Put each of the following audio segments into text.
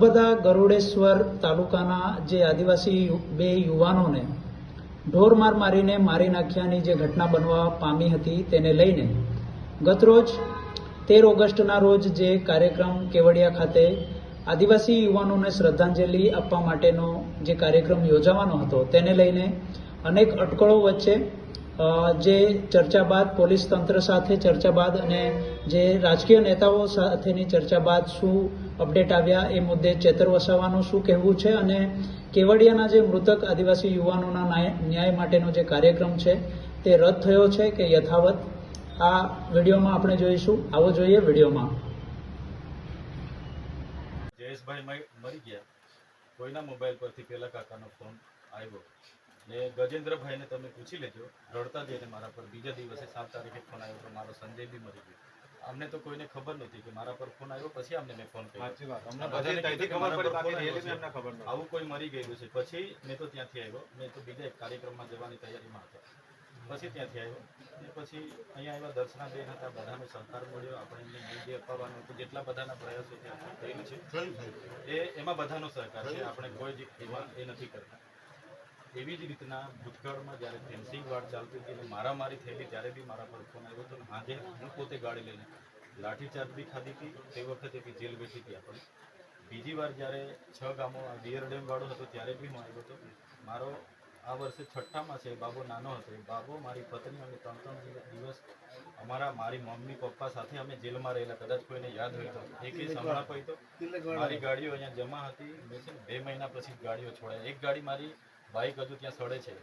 નર્મદા ગરુડેશ્વર તાલુકાના જે આદિવાસી બે યુવાનોને ઢોરમાર મારીને મારી નાખ્યાની જે ઘટના બનવા પામી હતી તેને લઈને ગતરોજ તેર ઓગસ્ટના રોજ જે કાર્યક્રમ કેવડિયા ખાતે આદિવાસી યુવાનોને શ્રદ્ધાંજલિ આપવા માટેનો જે કાર્યક્રમ યોજાવાનો હતો તેને લઈને અનેક અટકળો વચ્ચે જે ચર્ચા બાદ પોલીસ તંત્ર સાથે ચર્ચા બાદ અને જે રાજકીય નેતાઓ સાથેની ચર્ચા બાદ શું અપડેટ આવ્યા એ મુદ્દે ચેતર વસાવાનું શું કહેવું છે અને કેવડિયાના જે મૃતક આદિવાસી યુવાનોના ન્યાય માટેનો જે કાર્યક્રમ છે તે રદ થયો છે કે યથાવત? આ વિડીયોમાં આપણે જોઈશું. આવો જોઈએ વિડીયોમાં. જયેશભાઈ મરી ગયા. કોઈના મોબાઈલ પરથી પેલા કાકાનો ફોન આવ્યો. ને ગજેન્દ્રભાઈને તમે પૂછી લેજો. રડતા જઈને મારા પર બીજા દિવસે સાત તારીખે ફોન આવ્યો તો મારો સંજય બી મરી ગયો. અમને તો કોઈને ખબર નહોતી કે મારા પર ફોન આવ્યો પછી અમને મેં ફોન કર્યો. સાચી વાત. અમને બધાને ખબર પડી બાકી ફોન અમને ખબર નહોતી. આવું કોઈ મરી ગયેલું છે. પછી મેં તો ત્યાંથી આવ્યો. મેં તો બીજા એક કાર્યક્રમમાં જવાની તૈયારીમાં હતો. પછી ત્યાંથી આવ્યો. ને પછી અહીંયા આવ્યા દર્શનાબેન હતા બધાનો સહકાર મળ્યો. આપણે એમને ન્યાય અપાવવાનો હતો. જેટલા બધાના પ્રયાસો ત્યાં થયેલું છે. એ એમાં બધાનો સહકાર છે. આપણે કોઈ જ એમાં એ નથી કરતા. એવી જ રીતના ભૂતકાળમાં જ્યારે ફેન્સિંગ વાડ ચાલતી હતી અને મારામારી થયેલી ત્યારે બી મારા પર ફોન આવ્યો હતો આજે હું પોતે ગાડી લઈને લાઠીચાર્જ બી ખાધી હતી. તે વખતે બી જેલ બેઠી હતી આપણે બીજી વાર જ્યારે છ ગામો આ બિયર ડેમ વાળો હતો ત્યારે બી હું આવ્યો હતો. મારો આ વર્ષે છઠ્ઠામાં છે બાબો નાનો હતો. એ બાબો મારી પત્ની અને ત્રણ ત્રણ દિવસ- અમારા મારી મમ્મી પપ્પા સાથે અમે જેલમાં રહેલા. કદાચ કોઈને યાદ હોય તો. એક કેસ હમણાં તો. મારી ગાડીઓ અહીંયા જમા હતી. મેં છે બે મહિના પછી ગાડીઓ છોડાય. એક ગાડી મારી બાઇક હજુ ત્યાં સડે છે.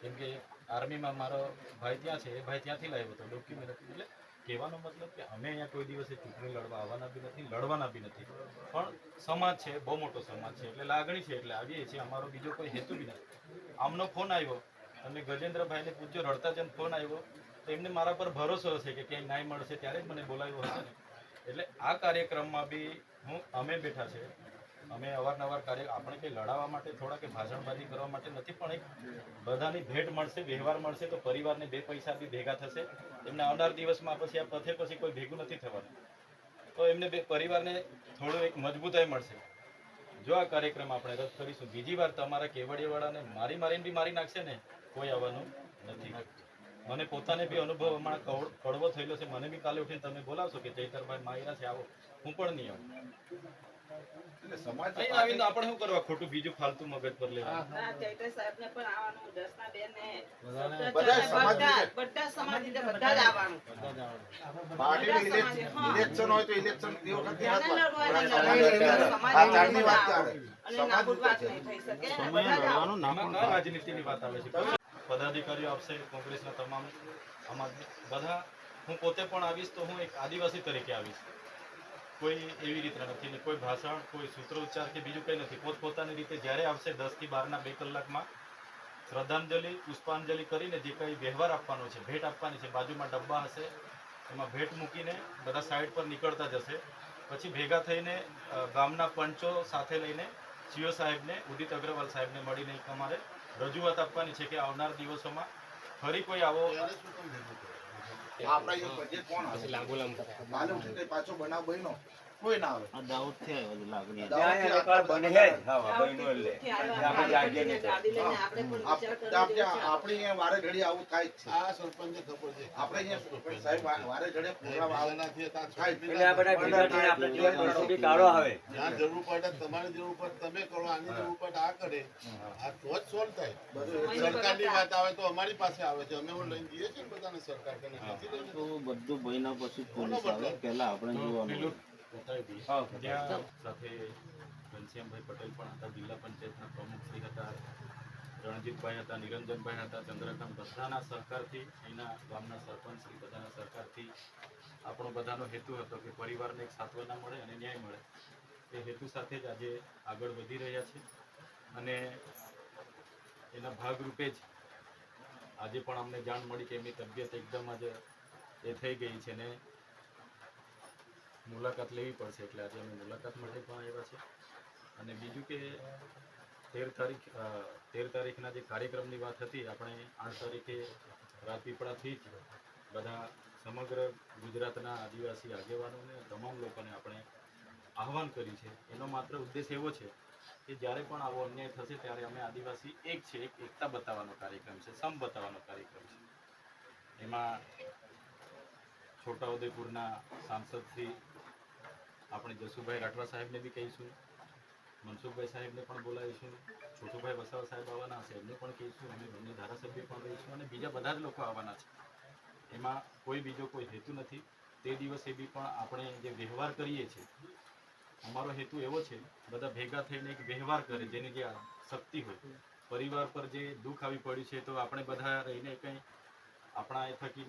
કેમ કે આર્મીમાં મારો ભાઈ ત્યાં છે, એ ભાઈ ત્યાંથી લાવ્યો હતો ડોક્યુમેન્ટ એટલે કહેવાનો મતલબ કે અમે અહીંયા કોઈ દિવસે ચૂંટણી લડવા આવવાના બી નથી, લડવાના બી નથી. પણ સમાજ છે, બહુ મોટો સમાજ છે, એટલે લાગણી છે, એટલે આવીએ છીએ. અમારો બીજો કોઈ હેતુ બી નથી. આમનો ફોન આવ્યો અને ગજેન્દ્રભાઈને પૂછ્યો, રડતા જેમ ફોન આવ્યો. તો એમને મારા પર ભરોસો હશે કે ક્યાંય નાઈ મળશે ત્યારે જ મને બોલાવ્યો હશે ને. એટલે આ કાર્યક્રમમાં બી હું, અમે બેઠા છે. અમે અવારનવાર કાર્ય, આપણે કંઈ લડાવવા માટે થોડા કે ભાષણબાજી કરવા માટે નથી, પણ એક બધાની ભેટ મળશે, વ્યવહાર મળશે, તો પરિવારને બે પૈસા બી ભેગા થશે. એમને આવનાર દિવસમાં પછી આ પથે પછી કોઈ ભેગું નથી થવાનું. તો એમને બે પરિવારને થોડું એક મજબૂતાઈ મળશે. જો આ કાર્યક્રમ આપણે રદ કરીશું. બીજી વાર તમારા કેવડિયાવાળાને મારી મારીને બી મારી નાખશે ને, કોઈ આવવાનું નથી. મને પોતાને બી અનુભવ હમણાં કડવો થયેલો છે. મને બી કાલે ઉઠીને તમે બોલાવશો કે જયતરભાઈ માયરા છે, આવો. હું પણ નહીં આવું. એટલે સમાજ અહીં આવીને આપણે શું કરવા? ખોટું બીજું ફાલતુ મગજ પર લેવા હા, ચૈત્ર સાહેબને પણ આવવાનું, દર્શનાબેનને, બધા બધા- સમાજ બધા- બધા સમાજ રીતે બધા જ આવવાનું. પાર્ટીનું ઇલેક્શન હોય તો ઇલેક્શન તે વખતે જાણે લડવા એને સમાજ લડવા. આ ચારની વાત બધા અને નાબૂદ વાત નહીં થઈ શકે. બધા જ આવો. રાજનીતિની વાત આવે છે? પદાધિકારીઓ આપશે કોંગ્રેસના તમામ આમ બધા હું પોતે પણ આવીશ તો હું એક આદિવાસી તરીકે આવીશ. કોઈ એવી રીતના નથી ને કોઈ ભાષણ, કોઈ સૂત્રોચ્ચાર કે બીજું કંઈ નથી. પોતપોતાની રીતે જ્યારે આવશે દસથી બારના બે કલાકમાં શ્રદ્ધાંજલિ, પુષ્પાંજલિ કરીને જે કંઈ વ્યવહાર આપવાનો છે, ભેટ આપવાની છે, બાજુમાં ડબ્બા હશે, એમાં ભેટ મૂકીને બધા સાઈડ પર નીકળતા જશે. પછી ભેગા થઈને ગામના પંચો સાથે લઈને સીઓ સાહેબને, ઉદિત અગ્રવાલ સાહેબને મળીને તમારે રજૂઆત આપવાની છે કે આવનાર દિવસોમાં ફરી કોઈ આવો આપણા કોણ આવે કાલે ઉઠીને પાછો બનાવ બન્યો. કોઈ ના આવે. દાવતથી થી આવ્યા ગાડી લઈને ગાડી લઈને આપણે પણ વિચાર આપ- કરવો આપણે જોઈએ છે. આપણે અહીંયા વારે ઘડી આવું થાય છે. આ સરપંચને ખબર છે. આપણે અહીંયા સરપંચ સાહેબ વારે ઘડે પ્રોગ્રામ આવે. નથી ત્યાં થાય એટલે આ બધા ભેગા થઈને આપણે જીવન પરિસ્થિતિ કાળો આવે. જ્યાં જરૂર પડે તમારી જરૂર પડે તમે કરો આની જરૂર પડે આ કરે. આ તો જ સોલ્વ થાય. સરકારની વાત આવે તો અમારી પાસે આવે છે. અમે હું લઈને જઈએ છીએ બધાને સરકાર કને તો બધું ભાઈના પછી પોલીસ આવે. પહેલા આપણે જોવાનું. ત્યાં સાથે ઘનશ્યામભાઈ પટેલ પણ હતા જિલ્લા પંચાયતના પ્રમુખ શ્રી હતા રણજીતભાઈ હતા નિરંજનભાઈ હતા ચંદ્રકાંત બધાના સહકારથી અહીંના ગામના સરપંચ શ્રી બધાના સહકારથી આપણો બધાનો હેતુ હતો કે પરિવારને એક સાત્વના મળે અને ન્યાય મળે. એ હેતુ સાથે જ આજે આગળ વધી રહ્યા છે અને એના ભાગરૂપે જ આજે પણ અમને જાણ મળી કે એમની તબિયત એકદમ જ એ થઈ ગઈ છે ને મુલાકાત લેવી પડશે એટલે આજે અમે મુલાકાત માટે પણ આવ્યા છે. અને બીજું કે તેર તારીખ તેર તારીખના જે કાર્યક્રમની વાત હતી, આપણે આઠ તારીખે રાજપીપળાથી જ બધા સમગ્ર ગુજરાતના આદિવાસી આગેવાનોને, તમામ લોકોને આપણે આહવાન કર્યું છે. એનો માત્ર ઉદ્દેશ એવો છે કે જ્યારે પણ આવો અન્યાય થશે, ત્યારે અમે આદિવાસી એક છે, એક એકતા બતાવવાનો કાર્યક્રમ છે, સમ બતાવવાનો કાર્યક્રમ છે. એમાં છોટાઉદેપુરના સાંસદ શ્રી આપણે જસુભાઈ રાઠવા સાહેબને બી કહીશું. મનસુખભાઈ સાહેબને પણ બોલાવીશું. છોટુભાઈ વસાવા સાહેબ આવવાના એમને પણ કહીશું. અમે બંને ધારાસભ્ય પણ રહીશું અને બીજા બધા જ લોકો આવવાના છે. એમાં કોઈ બીજો કોઈ હેતુ નથી. તે દિવસે બી પણ આપણે જે વ્યવહાર કરીએ છીએ, અમારો હેતુ એવો છે, બધા ભેગા થઈને એક વ્યવહાર કરે, જેની જે શક્તિ હોય. પરિવાર પર જે દુઃખ આવી પડ્યું છે, તો આપણે બધા રહીને કંઈ આપણા એ થકી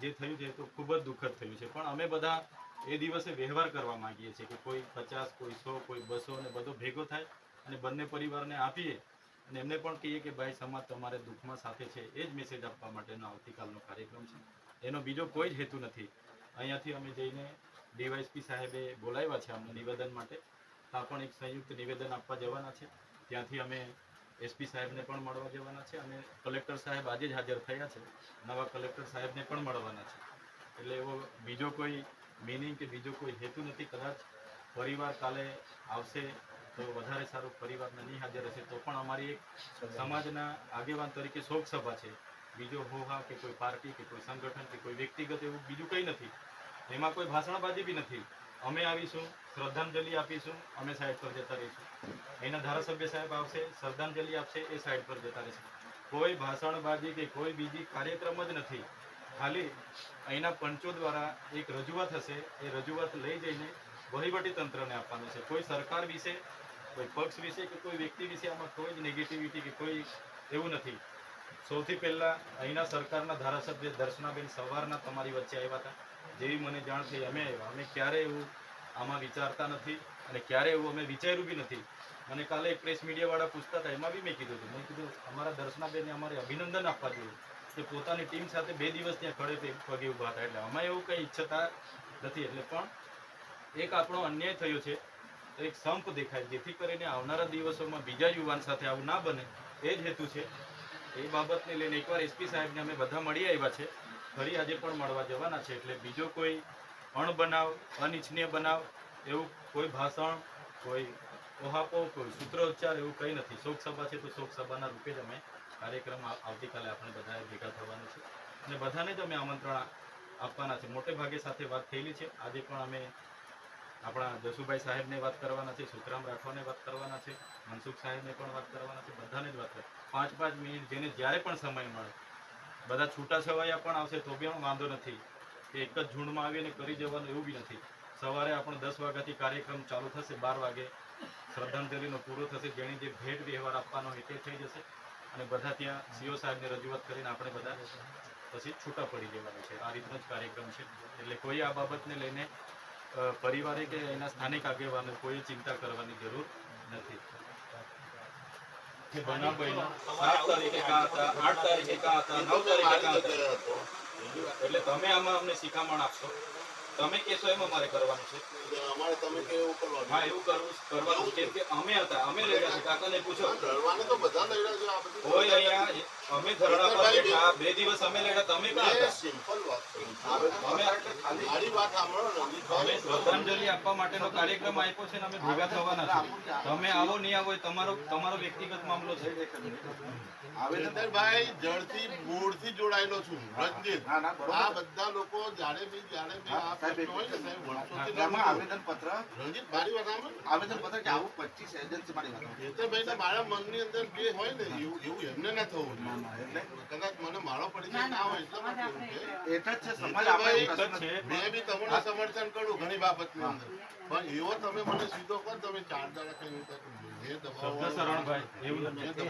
જે થયું છે તો ખૂબ જ દુઃખદ થયું છે. પણ અમે બધા એ દિવસે વ્યવહાર કરવા માંગીએ છીએ કે કોઈ પચાસ, કોઈ સો, કોઈ બસો અને બધો ભેગો થાય અને બંને પરિવારને આપીએ અને એમને પણ કહીએ કે ભાઈ સમાજ તમારે દુઃખમાં સાથે છે, એ જ મેસેજ આપવા માટેનો આવતીકાલનો કાર્યક્રમ છે. એનો બીજો કોઈ જ હેતુ નથી. અહીંયાથી અમે જઈને ડીવાયસપી સાહેબે બોલાવ્યા છે અમને નિવેદન માટે. ત્યાં પણ એક સંયુક્ત નિવેદન આપવા જવાના છે. ત્યાંથી અમે એસપી સાહેબને પણ મળવા જવાના છે અને કલેક્ટર સાહેબ આજે જ હાજર થયા છે. નવા કલેક્ટર સાહેબને પણ મળવાના છે. એટલે એવો બીજો કોઈ મિનિંગ કે બીજો કોઈ હેતુ નથી, કદાચ પરિવાર કાલે આવશે તો વધારે સારું પરિવારને નહીં હાજર હશે, તો પણ અમારી એક સમાજના આગેવાન તરીકે શોક છે. બીજો હોહા કે કોઈ પાર્ટી કે કોઈ સંગઠન કે કોઈ વ્યક્તિગત એવું બીજું કંઈ નથી. એમાં કોઈ ભાષણબાજી બી નથી. અમે આવીશું, શ્રદ્ધાંજલિ આપીશું, અમે સાઈડ પર જતા રહીશું. એના ધારાસભ્ય સાહેબ આવશે, શ્રદ્ધાંજલિ આપશે, એ સાઈડ પર જતા રહેશે. કોઈ ભાષણબાજી કે કોઈ બીજી કાર્યક્રમ જ નથી. ખાલી અહીંના પંચો દ્વારા એક રજૂઆત હશે. એ રજૂઆત લઈ જઈને વહીવટી તંત્રને આપવાનું છે. કોઈ સરકાર વિશે, કોઈ પક્ષ વિશે કે કોઈ વ્યક્તિ વિશે આમાં કોઈ જ નેગેટિવિટી કે કોઈ એવું નથી. સૌથી પહેલાં અહીંના સરકારના ધારાસભ્ય દર્શનાબેન સવારના તમારી વચ્ચે આવ્યા હતા. જેવી મને જાણ થઈ, અમે આવ્યા. અમે ક્યારે એવું આમાં વિચારતા નથી અને ક્યારે એવું અમે વિચાર્યું બી નથી. મને કાલે એક પ્રેસ મીડિયાવાળા પૂછતા હતા, એમાં બી મેં કીધું હતું. મેં કીધું, અમારા દર્શનાબેનને અમારે અભિનંદન આપવા જોઈએ. કે પોતાની ટીમ સાથે બે દિવસ ત્યાં ખડે તે પગે ઊભા હતા એટલે અમે એવું કંઈ ઈચ્છતા નથી. એટલે પણ એક આપણો અન્યાય થયો છે, તો એક સંપ દેખાય, જેથી કરીને આવનારા દિવસોમાં બીજા યુવાન સાથે આવું ના બને. એ જ હેતુ છે. એ બાબતને લઈને એકવાર એસપી સાહેબને અમે બધા મળી આવ્યા છે. ફરી આજે પણ મળવા જવાના છે. એટલે બીજો કોઈ અણબનાવ, અનિચ્છનીય બનાવ એવું કોઈ ભાષણ, કોઈ ઓહાપો, કોઈ સૂત્રોચ્ચાર એવું કંઈ નથી. શોક સભા છે તો શોક સભાના રૂપે જ અમે કાર્યક્રમ આવતીકાલે આપણે બધાએ ભેગા થવાનું છે. અને બધાને જ અમે આમંત્રણ આપવાના છે. મોટે ભાગે સાથે વાત થયેલી છે. આજે પણ અમે આપણા જસુભાઈ સાહેબને વાત કરવાના છે, સુખરામ રાઠવાને વાત કરવાના છે, મનસુખ સાહેબને પણ વાત કરવાના છે, બધાને જ વાત પાંચ પાંચ મિનિટ જેને જ્યારે પણ સમય મળે, બધા છૂટા છવાયા પણ આવશે તો બી વાંધો નથી. કે એક જ ઝુંડમાં આવીને કરી જવાનું એવું બી નથી. સવારે આપણે દસ વાગ્યાથી કાર્યક્રમ ચાલુ થશે, બાર વાગે. શ્રદ્ધાંજલિનો પૂરો થશે. જેની જે ભેટ વ્યવહાર આપવાનો હોય તે થઈ જશે. અને બધા ત્યાં સીઓ સાહેબને રજૂઆત કરીને આપણે બધા પછી છૂટા પડી જવાનું છે. આ રીતનો જ કાર્યક્રમ છે. એટલે કોઈ આ બાબતને લઈને પરિવારે કે એના સ્થાનિક આગેવાનો કોઈ ચિંતા કરવાની જરૂર નથી. બનાવ બન્યો. સાત તારીખે કાં હતા? આઠ તારીખે કાં હતા? નવ તારીખે કાં હતા? એટલે તમે આમાં અમને શિખામણ આપશો. તમે કહેશો એમ અમારે કરવાનું છે. અમારે તમે કેવું કરવાનું હા એવું કરવું કરવાનું કેમ કે અમે હતા અમે લડ્યા છે. કાકાને પૂછો. લડવાને તો બધા લડ્યા છે આ બધી હોય અહીંયા અમે ધરણા પર બેઠા બે દિવસ અમે લડ્યા તમે હતા? સિમ્પલ વાત. અમે મારી વાત સાંભળો. શ્રદ્ધાંજલિ આપવા માટેનો કાર્યક્રમ આપ્યો છે અમે ભેગા થવાના છે તમે આવો નહીં આવો તમારો તમારો વ્યક્તિગત મામલો છે આવેદનભાઈ જળથી મૂળથી જોડાયેલો છું રજનીત ના, ના, બરોબર. આ બધા લોકો જાણે બી જાણે બી આ પ્રશ્ન હોય ને સાહેબ વર્ષોથી એમાં લડું છું. આવેદનપત્ર રણજીત મારી વાત સાંભળ. આવેદનપત્ર કે આવું પચીસ એજન્સી મારી વાત કેતનભાઈ મારા મનની અંદર જે હોય ને એવું એવું એમને ના થવું ના, જોઈએ. ના, એટલે કદાચ મને માળો પડી જાય ના હોય એટલા માટે એટલે જ છે સમાજ આપણે એક જ પ્રશ્ન છે મેં બી તમને સમર્થન કરું ઘણી બાબતની અંદર. પણ એવો તમે મને સીધો કહો તમે ચાર દાડા કઈ રીતે કહું, મેં શરણભાઈ એવું નથી.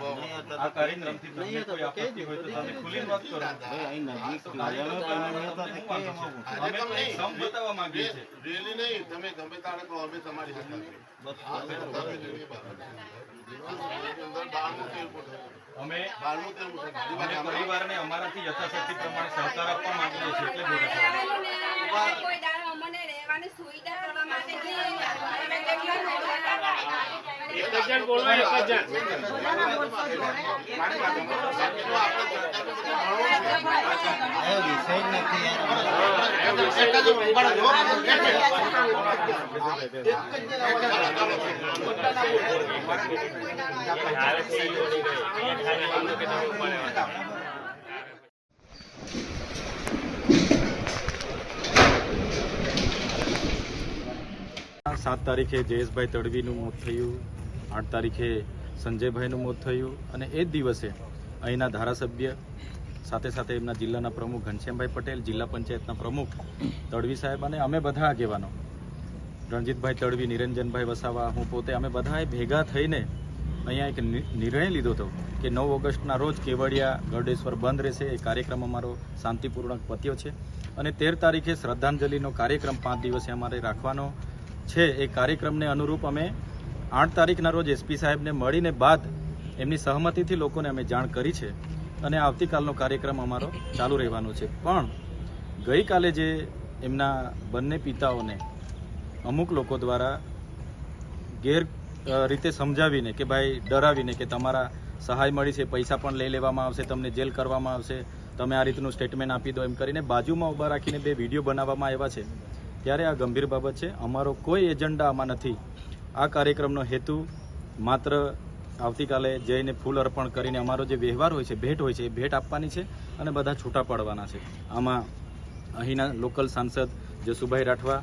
આ કાર્યક્રમથી તમને કોઈ આપત્તિ હોય તો તમે ખુલ્લી વાત કરો. ભાઈ અહીં નજીક લાયાનો તમે તો તમને કે એમાં અમે તો સમ બતાવવા માંગીએ છીએ રેલી નહીં. તમે ગમે તારે કહો અમે તમારી સાથે. આ તમે બાબત? અમે. પરિવારને અમારાથી યથાશક્તિ પ્રમાણે સહકાર આપવા માંગીએ છીએ એટલે ભેગા થયા. આવેલું ને અમારે કોઈ દાડો અમને રહેવાની સુવિધા કરવા માટે. અમે કેટલા લોકો હતા. અને આ વિષય જ નથી યાર સાત તારીખે જયેશભાઈ તડવીનું મોત થયું, આઠ તારીખે સંજયભાઈનું મોત થયું અને એ જ દિવસે અહીંના ધારાસભ્ય, સાથે સાથે એમના જિલ્લાના પ્રમુખ ઘનશ્યામભાઈ પટેલ, જિલ્લા પંચાયતના પ્રમુખ તડવી સાહેબ અને અમે બધા આગેવાનો. રણજીતભાઈ તડવી, નિરંજનભાઈ વસાવા, હું પોતે, અમે બધાએ ભેગા થઈને અહીંયા એક નિર્ણય લીધો હતો કે નવ ઓગસ્ટના રોજ કેવડિયા ગરડેશ્વર બંધ રહેશે. એ કાર્યક્રમ અમારો શાંતિપૂર્વક પત્યો છે. અને તેર તારીખે શ્રદ્ધાંજલિનો કાર્યક્રમ પાંચ દિવસે અમારે રાખવાનો છે. એ કાર્યક્રમને અનુરૂપ અમે આઠ તારીખના રોજ એસપી સાહેબને મળીને બાદ એમની સહમતિથી લોકોને અમે જાણ કરી છે અને આવતીકાલનો કાર્યક્રમ અમારો ચાલુ રહેવાનો છે. પણ ગઈકાલે જે એમના બંને પિતાઓને અમુક લોકો દ્વારા ગેર રીતે સમજાવીને કે ભાઈ ડરાવીને કે તમારા સહાય મળી છે, પૈસા પણ લઈ લેવામાં આવશે, તમને જેલ કરવામાં આવશે, તમે આ રીતનું સ્ટેટમેન્ટ આપી દો એમ કરીને બાજુમાં ઊભા રાખીને બે વીડિયો બનાવવામાં આવ્યા છે. ત્યારે આ ગંભીર બાબત છે. અમારો કોઈ એજન્ડા આમાં નથી. આ કાર્યક્રમનો હેતુ માત્ર આવતીકાલે જઈને ફૂલ અર્પણ કરીને અમારો જે વ્યવહાર હોય છે, ભેટ હોય છે, એ ભેટ આપવાની છે અને બધા છૂટા પાડવાના છે. આમાં અહીંના લોકલ સાંસદ જસુભાઈ રાઠવા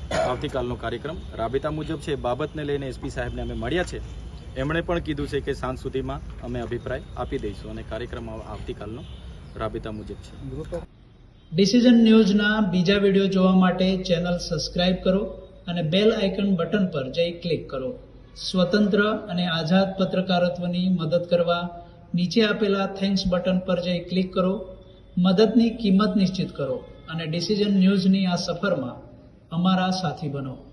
આવતીકાલનો કાર્યક્રમ રાબેતા મુજબ છે. બાબતને લઈને એસપી સાહેબને અમે મળ્યા છે. એમણે પણ કીધું છે કે સાંજ સુધીમાં અમે અભિપ્રાય આપી દઈશું અને કાર્યક્રમ આવતીકાલનો રાબેતા મુજબ છે. ડિસિઝન ન્યૂઝના બીજા વીડિયો જોવા માટે ચેનલ સબસ્ક્રાઇબ કરો અને બેલ આઇકન બટન પર જઈ ક્લિક કરો. સ્વતંત્ર અને આઝાદ પત્રકારત્વની મદદ કરવા નીચે આપેલા થેન્ક્સ બટન પર જઈ ક્લિક કરો. મદદની કિંમત નિશ્ચિત કરો અને ડિસિઝન ન્યૂઝની આ સફરમાં અમારા સાથી બનો.